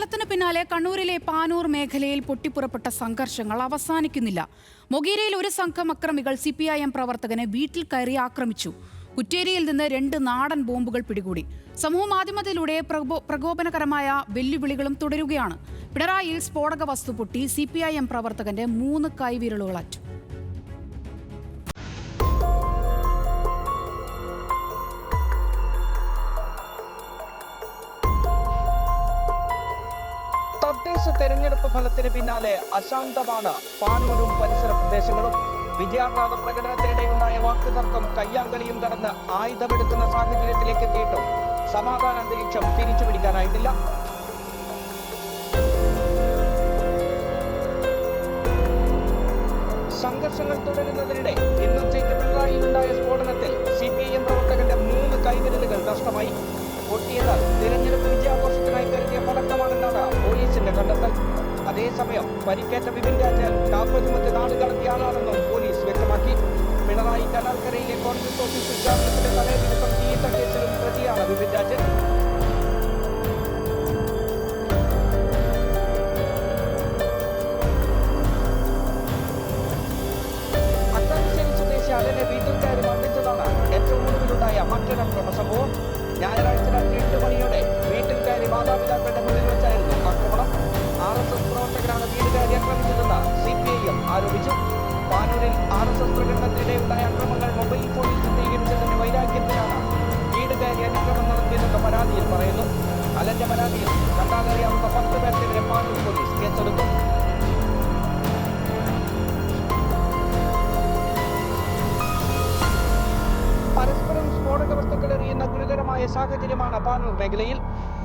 ഫലത്തിന് പിന്നാലെ കണ്ണൂരിലെ പാനൂർ മേഖലയിൽ പൊട്ടിപ്പുറപ്പെട്ട സംഘർഷങ്ങൾ അവസാനിക്കുന്നില്ല. മൊഗേരയിൽ ഒരു സംഘം അക്രമികൾ സി പി ഐ എം പ്രവർത്തകനെ വീട്ടിൽ കയറി ആക്രമിച്ചു. കുറ്റേരിയിൽ നിന്ന് രണ്ട് നാടൻ ബോംബുകൾ പിടികൂടി. സമൂഹ മാധ്യമത്തിലൂടെ പ്രകോ- പ്രകോപനകരമായ വെല്ലുവിളികളും തുടരുകയാണ്. പിണറായിയിൽ സ്ഫോടക വസ്തു പൊട്ടി സി പി ഐ എം പ്രവർത്തകന്റെ മൂന്ന് കൈവിരലുകളറ്റു തദ്ദേശ തെരഞ്ഞെടുപ്പ് ഫലത്തിന് പിന്നാലെ അശാന്തമാണ് പാനൂരും പരിസര പ്രദേശങ്ങളും. വിജയാഹ്ലാദ പ്രകടനത്തിനിടെയുണ്ടായ വാക്കുതർക്കം കയ്യാങ്കളിയും കടന്ന് ആയുധമെടുക്കുന്ന സാഹചര്യത്തിലേക്ക് എത്തിയിട്ടും സമാധാന അന്തരീക്ഷം തിരിച്ചുപിടിക്കാനായിട്ടില്ല സംഘർഷങ്ങൾ തുടരുന്നതിനിടെ പരിക്കേറ്റ വിപിൻ രാജ് കാപ്പ ചുമത്തി നാട് കടത്തിയ ആളാണെന്നും പോലീസ് വ്യക്തമാക്കി. പിണറായി കനാൽക്കരയിലെ കോൺഗ്രസ് ഓഫീസ് ഉദ്ഘാടനത്തിന്റെ തലേ ദിവസം തീയിട്ട കേസിലും പ്രതിയാണ് വിപിൻ രാജ് അത്താനിശ്ശേരി ഞായറാഴ്ച രാത്രി എട്ട് മണിയോടെ വീട്ടിൽ കയറി മാതാപിതാക്കളുടെ പരാതിയിൽ പറയുന്നു. അലന്റെ പരാതിയിൽ കണ്ടാലറിയാവുന്ന പത്ത് പേർക്കെതിരെ പാനൂർ പോലീസ് കേസെടുത്തു. പരസ്പരം സ്ഫോടക വസ്തുക്കൾ എറിയുന്ന ഗുരുതരമായ സാഹചര്യമാണ് പാനൂർ മേഖലയിൽ.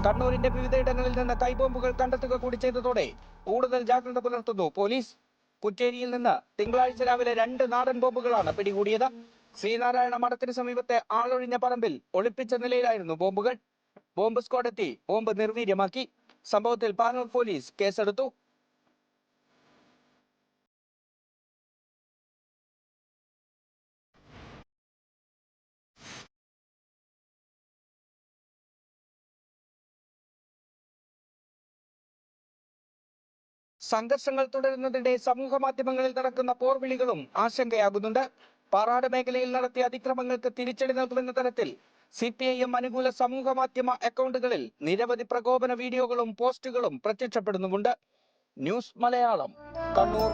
കണ്ണൂരിന്റെ വിവിധയിടങ്ങളിൽ നിന്ന് കൈബോംബുകൾ കണ്ടെത്തുക കൂടി ചെയ്തതോടെ കൂടുതൽ ജാഗ്രത പുലർത്തുന്നു പോലീസ്. കുറ്റേരിയിൽ നിന്ന് തിങ്കളാഴ്ച രാവിലെ രണ്ട് നാടൻ ബോംബുകളാണ് പിടികൂടിയത്. ശ്രീനാരായണ മഠത്തിന് സമീപത്തെ ആളൊഴിഞ്ഞ പറമ്പിൽ ഒളിപ്പിച്ച നിലയിലായിരുന്നു ബോംബുകൾ. ബോംബ് സ്ക്വാഡ് എത്തി. ബോംബ് നിർവീര്യമാക്കി. സംഭവത്തിൽ പാനൂർ പോലീസ് കേസെടുത്തു. സംഘർഷങ്ങൾ തുടരുന്നതിനിടെ സമൂഹ മാധ്യമങ്ങളിൽ നടക്കുന്ന പോർവിളികളും ആശങ്കയാകുന്നുണ്ട്. പാറാട് മേഖലയിൽ നടത്തിയ അതിക്രമങ്ങൾക്ക് തിരിച്ചടി നൽകുമെന്ന തരത്തിൽ സി പി ഐ എം അനുകൂല സമൂഹ മാധ്യമ അക്കൗണ്ടുകളിൽ നിരവധി പ്രകോപന വീഡിയോകളും പോസ്റ്റുകളും പ്രത്യക്ഷപ്പെടുന്നുമുണ്ട്. ന്യൂസ് മലയാളം കണ്ണൂർ.